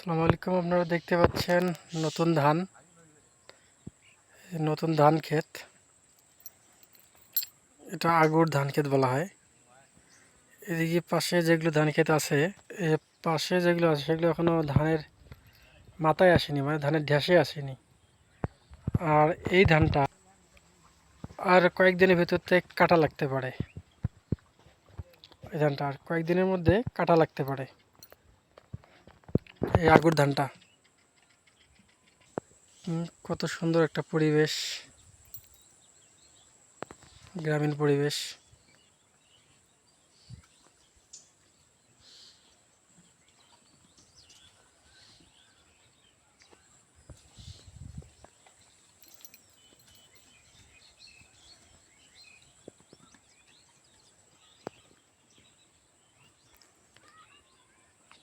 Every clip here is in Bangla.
আসসালামু আলাইকুম, আপনারা দেখতে পাচ্ছেন নতুন ধান নতুন ধান ক্ষেত। এটা আগুর ধান ক্ষেত বলা হয়। এদিকে পাশে যেগুলো ধান ক্ষেত আছে, এ পাশে যেগুলো আছে সেগুলো এখনও ধানের মাথায় আসেনি মানে ধানের ঢ্যাসে আসেনি। আর এই ধানটা আর কয়েকদিনের ভিতরতে কাটা লাগতে পারে। এই ধানটা আর কয়েকদিনের মধ্যে কাটা লাগতে পারে। এই আগুর ধানটা। কত সুন্দর একটা পরিবেশ। গ্রামীণ পরিবেশ।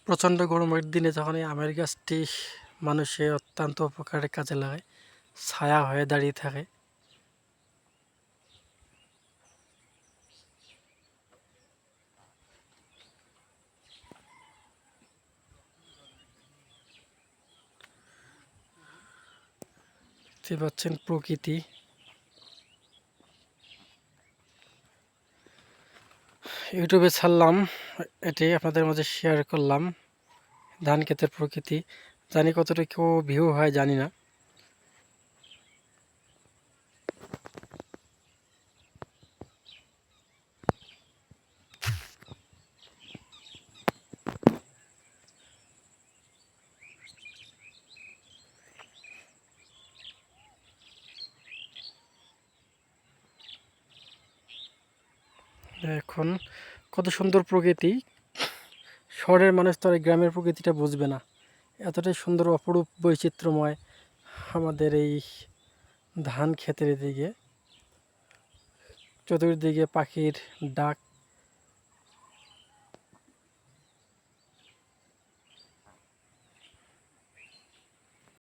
প্রচণ্ড গরমের দিনে যখন এই আমের গাছটি মানুষের অত্যন্ত উপকারে কাজে লাগে ছায়া হয়ে দাঁড়িয়ে থাকে। পাচ্ছেন প্রকৃতি ইউটিউবে ছাড়লাম এটি আপনাদের মাঝে শেয়ার করলাম। ধান ক্ষেতের প্রকৃতি জানি কতটুকু ভিউ হয় জানি না। এখন কত সুন্দর প্রকৃতি শহরের মানুষ তো আর গ্রামের প্রকৃতিটা বুঝবে না। এতটাই সুন্দর, অপরূপ, বৈচিত্র্যময় আমাদের এই ধান ক্ষেতের দিকে, চতুর্দিকে পাখির ডাক